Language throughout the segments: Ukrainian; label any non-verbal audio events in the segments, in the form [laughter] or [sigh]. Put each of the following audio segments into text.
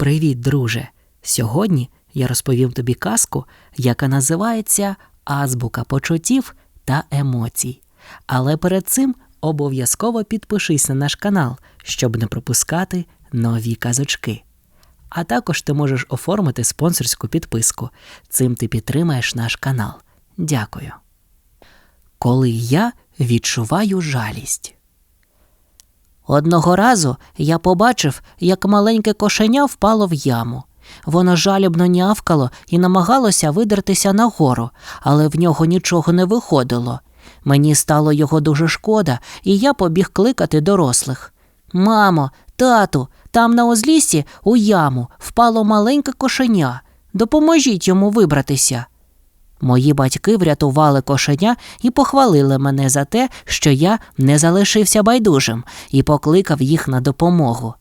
Привіт, друже! Сьогодні я розповім тобі казку, яка називається Азбука почуттів та емоцій. Але перед цим обов'язково підпишись на наш канал, щоб не пропускати нові казочки. А також ти можеш оформити спонсорську підписку. Цим ти підтримаєш наш канал. Дякую. Коли я відчуваю жалість. Одного разу я побачив, як маленьке кошеня впало в яму. Воно жалібно нявкало і намагалося видертися нагору, але в нього нічого не виходило. Мені стало його дуже шкода, і я побіг кликати дорослих. Мамо, тату, там на узліссі у яму впало маленьке кошеня. Допоможіть йому вибратися. Мої батьки врятували кошеня і похвалили мене за те, що я не залишився байдужим і покликав їх на допомогу.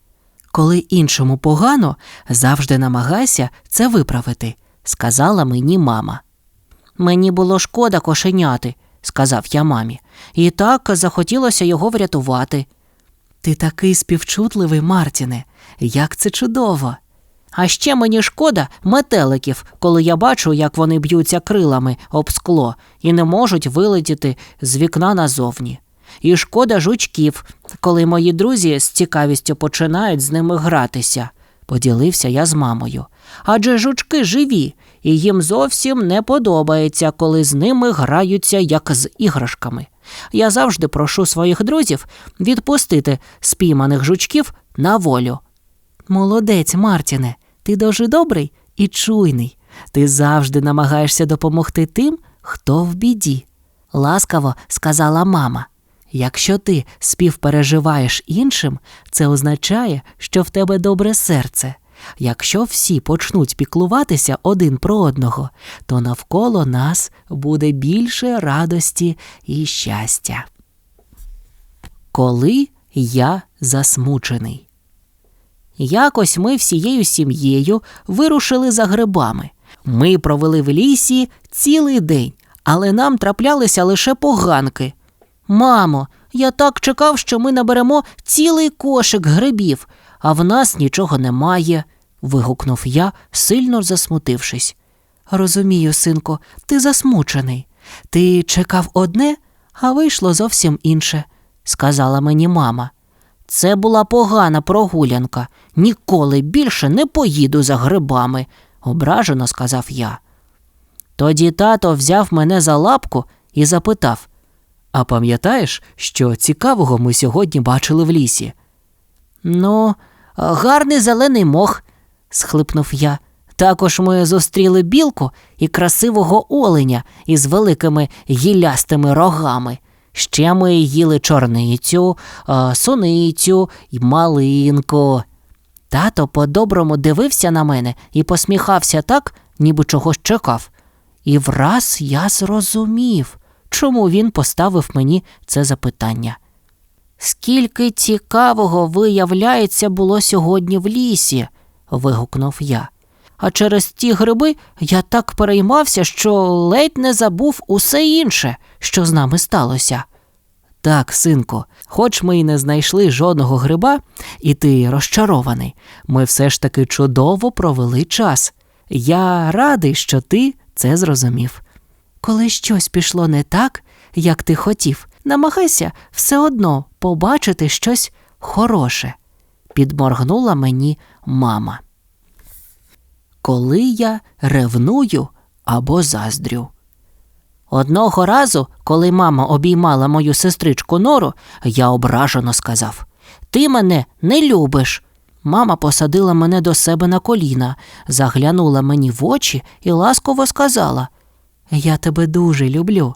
Коли іншому погано, завжди намагайся це виправити, сказала мені мама. Мені було шкода кошеняти, сказав я мамі, і так захотілося його врятувати. Ти такий співчутливий, Мартіне, як це чудово. А ще мені шкода метеликів, коли я бачу, як вони б'ються крилами об скло і не можуть вилетіти з вікна назовні. І шкода жучків, коли мої друзі з цікавістю починають з ними гратися, поділився я з мамою. Адже жучки живі, і їм зовсім не подобається, коли з ними граються як з іграшками. Я завжди прошу своїх друзів відпустити спійманих жучків на волю. Молодець, Мартіне, ти дуже добрий і чуйний. Ти завжди намагаєшся допомогти тим, хто в біді. Ласкаво сказала мама. Якщо ти співпереживаєш іншим, це означає, що в тебе добре серце. Якщо всі почнуть піклуватися один про одного, то навколо нас буде більше радості і щастя. Коли я засмучений. Якось ми всією сім'єю вирушили за грибами. Ми провели в лісі цілий день, але нам траплялися лише поганки. Мамо, я так чекав, що ми наберемо цілий кошик грибів, а в нас нічого немає, вигукнув я, сильно засмутившись. Розумію, синку, ти засмучений. Ти чекав одне, а вийшло зовсім інше, сказала мені мама. Це була погана прогулянка. Ніколи більше не поїду за грибами, ображено сказав я. Тоді тато взяв мене за лапку і запитав А пам'ятаєш, що цікавого ми сьогодні бачили в лісі? Ну, гарний зелений мох, схлипнув я. Також ми зустріли білку і красивого оленя із великими гілястими рогами. Ще ми їли чорницю, суницю і малинку. Тато по-доброму дивився на мене і посміхався так, ніби чогось чекав. І враз я зрозумів, чому він поставив мені це запитання. Скільки цікавого, виявляється, було сьогодні в лісі, вигукнув я. А через ті гриби я так переймався, що ледь не забув усе інше, що з нами сталося. Так, синку, хоч ми й не знайшли жодного гриба, і ти розчарований, ми все ж таки чудово провели час. Я радий, що ти це зрозумів. Коли щось пішло не так, як ти хотів, намагайся все одно побачити щось хороше, підморгнула мені мама. Коли я ревную або заздрю. Одного разу, коли мама обіймала мою сестричку нору, я ображено сказав Ти мене не любиш. Мама посадила мене до себе на коліна, заглянула мені в очі і ласково сказала Я тебе дуже люблю.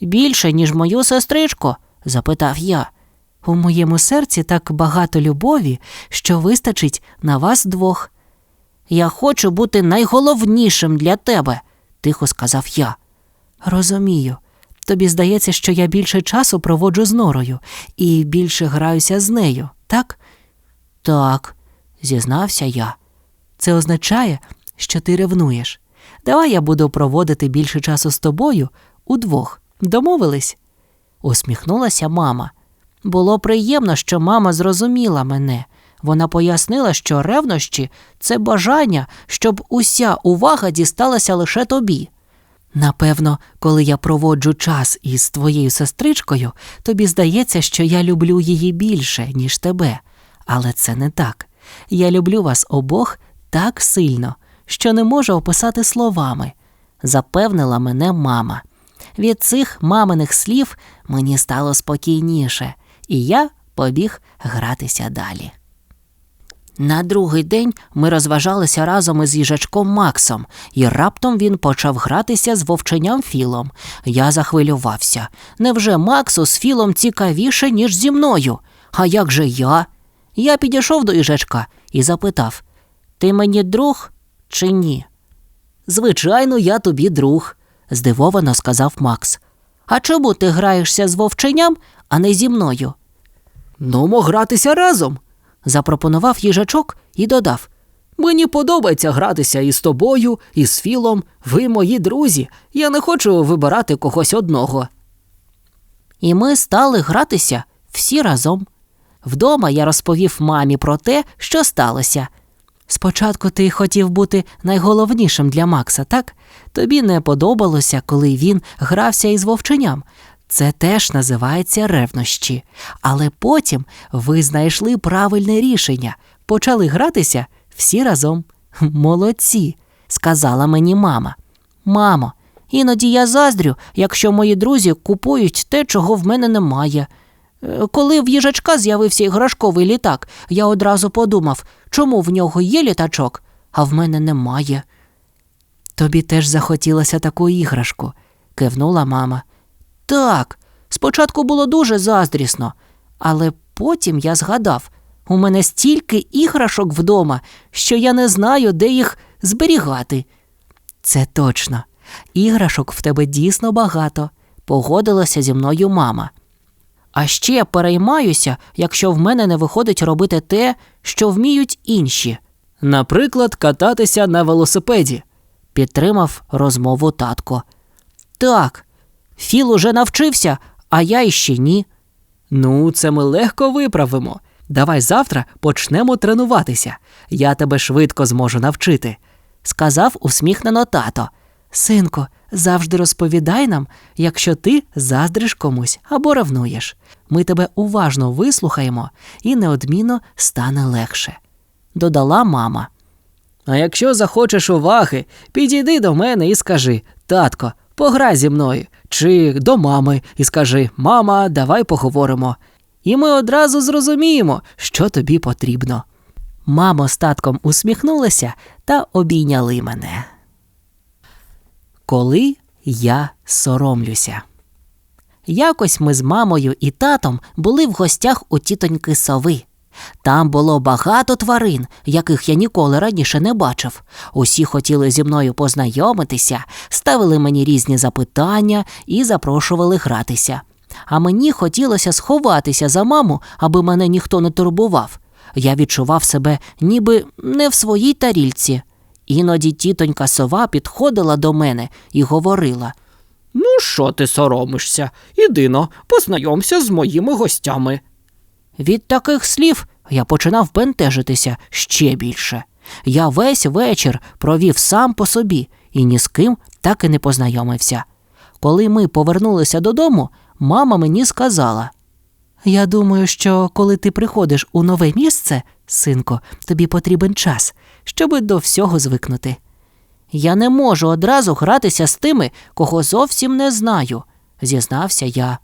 Більше, ніж мою сестричку? запитав я. У моєму серці так багато любові, що вистачить на вас двох. Я хочу бути найголовнішим для тебе, тихо сказав я. Розумію. Тобі здається, що я більше часу проводжу з норою і більше граюся з нею, так? Так, зізнався я. Це означає, що ти ревнуєш. Давай я буду проводити більше часу з тобою удвох. Домовились? усміхнулася мама. Було приємно, що мама зрозуміла мене. Вона пояснила, що ревнощі це бажання, щоб уся увага дісталася лише тобі. Напевно, коли я проводжу час із твоєю сестричкою, тобі здається, що я люблю її більше, ніж тебе. Але це не так. Я люблю вас обох так сильно, що не можу описати словами, запевнила мене мама. Від цих маминих слів мені стало спокійніше, і я побіг гратися далі. На другий день ми розважалися разом із їжачком Максом, і раптом він почав гратися з вовченям Філом. Я захвилювався. Невже Максу з Філом цікавіше, ніж зі мною? А як же я? Я підійшов до їжачка і запитав: Ти мені друг чи ні? Звичайно, я тобі друг, здивовано сказав Макс. А чому ти граєшся з вовченям, а не зі мною? Нумо гратися разом, запропонував їжачок і додав. Мені подобається гратися із тобою, і з Філом. Ви мої друзі. Я не хочу вибирати когось одного. І ми стали гратися всі разом. Вдома я розповів мамі про те, що сталося. Спочатку ти хотів бути найголовнішим для Макса, так? Тобі не подобалося, коли він грався із вовченям. Це теж називається ревнощі. Але потім ви знайшли правильне рішення, почали гратися всі разом. [laughs] Молодці, сказала мені мама. Мамо, іноді я заздрю, якщо мої друзі купують те, чого в мене немає. Е, Коли в їжачка з'явився іграшковий літак, я одразу подумав, чому в нього є літачок, а в мене немає. Тобі теж захотілося таку іграшку, кивнула мама. Так, спочатку було дуже заздрісно, але потім я згадав у мене стільки іграшок вдома, що я не знаю, де їх зберігати. Це точно. Іграшок в тебе дійсно багато, погодилася зі мною мама. А ще переймаюся, якщо в мене не виходить робити те, що вміють інші. Наприклад, кататися на велосипеді, підтримав розмову татко. Так, Філ уже навчився, а я іще ні. Ну, це ми легко виправимо. Давай завтра почнемо тренуватися. Я тебе швидко зможу навчити, сказав усміхнено тато. Синко, завжди розповідай нам, якщо ти заздриш комусь або ревнуєш. Ми тебе уважно вислухаємо і неодмінно стане легше. Додала мама. А якщо захочеш уваги, підійди до мене і скажи Татко, пограй зі мною, чи до мами і скажи Мама, давай поговоримо. І ми одразу зрозуміємо, що тобі потрібно. Мамо з татком усміхнулися та обійняли мене. Коли я соромлюся. Якось ми з мамою і татом були в гостях у тітоньки сови. Там було багато тварин, яких я ніколи раніше не бачив. Усі хотіли зі мною познайомитися, ставили мені різні запитання і запрошували гратися. А мені хотілося сховатися за маму, аби мене ніхто не турбував. Я відчував себе ніби не в своїй тарільці. Іноді тітонька сова підходила до мене і говорила: Ну, що ти соромишся? Іди но, познайомся з моїми гостями. Від таких слів я починав бентежитися ще більше. Я весь вечір провів сам по собі і ні з ким так і не познайомився. Коли ми повернулися додому, мама мені сказала: Я думаю, що коли ти приходиш у нове місце, синко, тобі потрібен час, щоби до всього звикнути. Я не можу одразу гратися з тими, кого зовсім не знаю, зізнався я.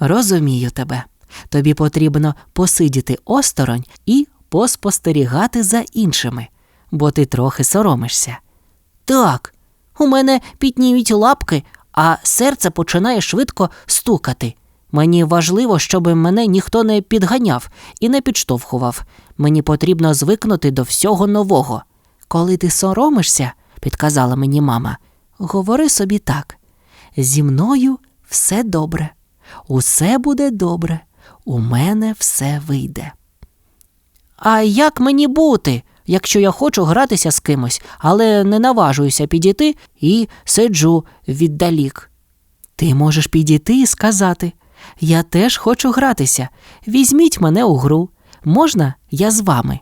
Розумію тебе. Тобі потрібно посидіти осторонь і поспостерігати за іншими, бо ти трохи соромишся. Так, у мене піднімуть лапки, а серце починає швидко стукати. Мені важливо, щоб мене ніхто не підганяв і не підштовхував. Мені потрібно звикнути до всього нового. Коли ти соромишся, підказала мені мама, говори собі так: зі мною все добре, усе буде добре, у мене все вийде. А як мені бути, якщо я хочу гратися з кимось, але не наважуюся підійти і сиджу віддалік? Ти можеш підійти і сказати: Я теж хочу гратися. Візьміть мене у гру. можна я з вами?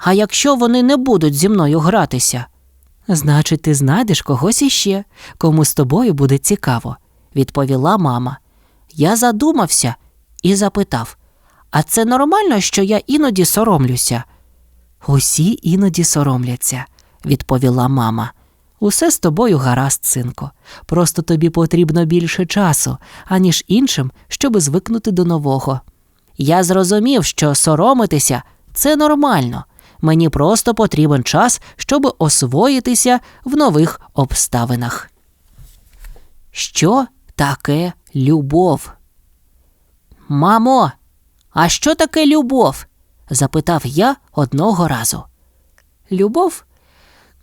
А якщо вони не будуть зі мною гратися? Значить, ти знайдеш когось іще, кому з тобою буде цікаво, відповіла мама. Я задумався і запитав А це нормально, що я іноді соромлюся? Усі іноді соромляться, відповіла мама. Усе з тобою гаразд, синко. Просто тобі потрібно більше часу, аніж іншим, щоби звикнути до нового. Я зрозумів, що соромитися це нормально. Мені просто потрібен час, щоб освоїтися в нових обставинах. Що таке любов? Мамо, а що таке любов? запитав я одного разу. Любов?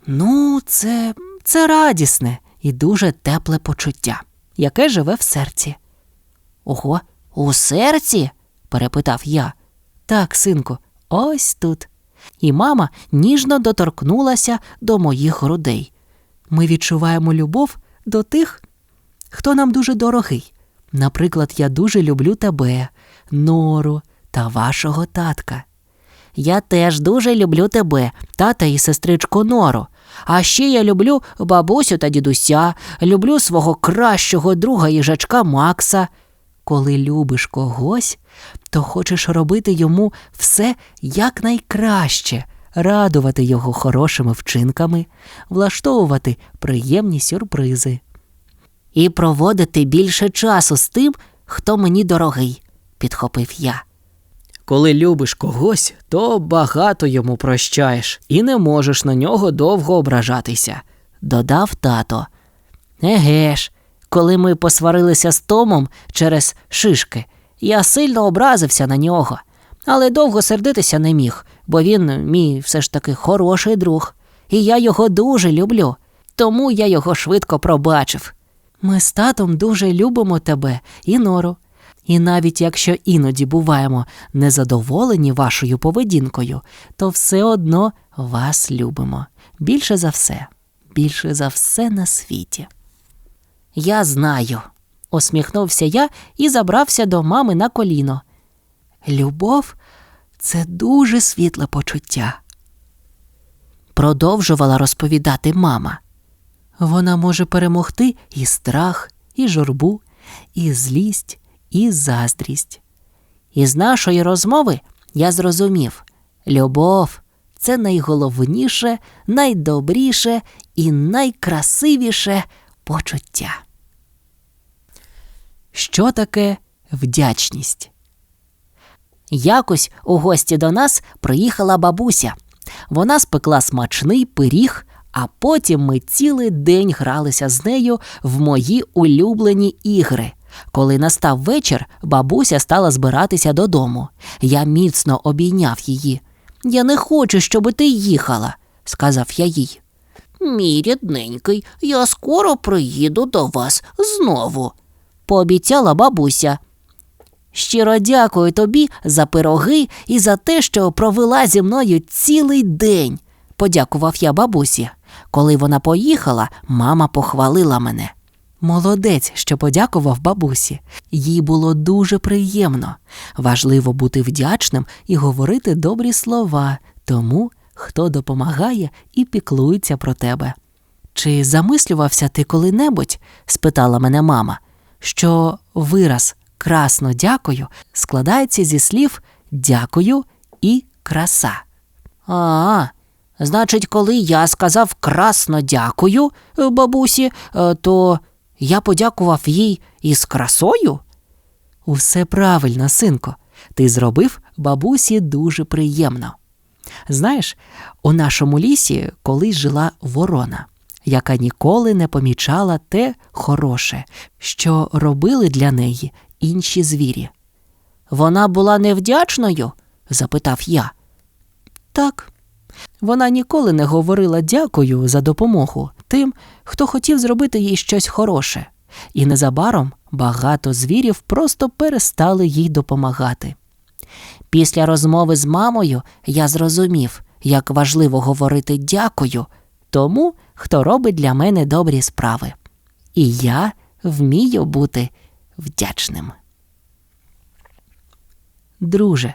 Ну, це, це радісне і дуже тепле почуття, яке живе в серці. Ого, у серці? перепитав я. Так, синку, ось тут. І мама ніжно доторкнулася до моїх грудей. Ми відчуваємо любов до тих, хто нам дуже дорогий. Наприклад, я дуже люблю тебе, нору та вашого татка. Я теж дуже люблю тебе, тата і сестричку Нору. А ще я люблю бабусю та дідуся, люблю свого кращого друга їжачка Макса. Коли любиш когось, то хочеш робити йому все якнайкраще, радувати його хорошими вчинками, влаштовувати приємні сюрпризи. І проводити більше часу з тим, хто мені дорогий, підхопив я. Коли любиш когось, то багато йому прощаєш і не можеш на нього довго ображатися, додав тато. Еге ж, коли ми посварилися з Томом через шишки, я сильно образився на нього, але довго сердитися не міг, бо він мій все ж таки хороший друг, і я його дуже люблю, тому я його швидко пробачив. Ми з татом дуже любимо тебе і нору. І навіть якщо іноді буваємо незадоволені вашою поведінкою, то все одно вас любимо. Більше за все, більше за все на світі. Я знаю, усміхнувся я і забрався до мами на коліно. Любов це дуже світле почуття. Продовжувала розповідати мама. Вона може перемогти і страх, і журбу, і злість, і заздрість. Із нашої розмови я зрозумів любов це найголовніше, найдобріше і найкрасивіше почуття. Що таке вдячність? Якось у гості до нас приїхала бабуся. Вона спекла смачний пиріг, а потім ми цілий день гралися з нею в мої улюблені ігри. Коли настав вечір, бабуся стала збиратися додому. Я міцно обійняв її. Я не хочу, щоб ти їхала, сказав я їй. Мій рідненький, я скоро приїду до вас знову, пообіцяла бабуся. Щиро дякую тобі за пироги і за те, що провела зі мною цілий день, подякував я бабусі. Коли вона поїхала, мама похвалила мене. Молодець, що подякував бабусі. Їй було дуже приємно. Важливо бути вдячним і говорити добрі слова тому, хто допомагає і піклується про тебе. Чи замислювався ти коли-небудь? спитала мене мама, що вираз красно дякую складається зі слів дякую і краса. А, значить, коли я сказав красно дякую бабусі, е, то я подякував їй із красою? Усе правильно, синко. Ти зробив бабусі дуже приємно. Знаєш, у нашому лісі колись жила ворона, яка ніколи не помічала те хороше, що робили для неї інші звірі. Вона була невдячною? запитав я. Так. Вона ніколи не говорила дякую за допомогу тим, хто хотів зробити їй щось хороше, і незабаром багато звірів просто перестали їй допомагати. Після розмови з мамою я зрозумів, як важливо говорити дякую тому, хто робить для мене добрі справи. І я вмію бути вдячним. Друже,